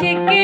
থেকে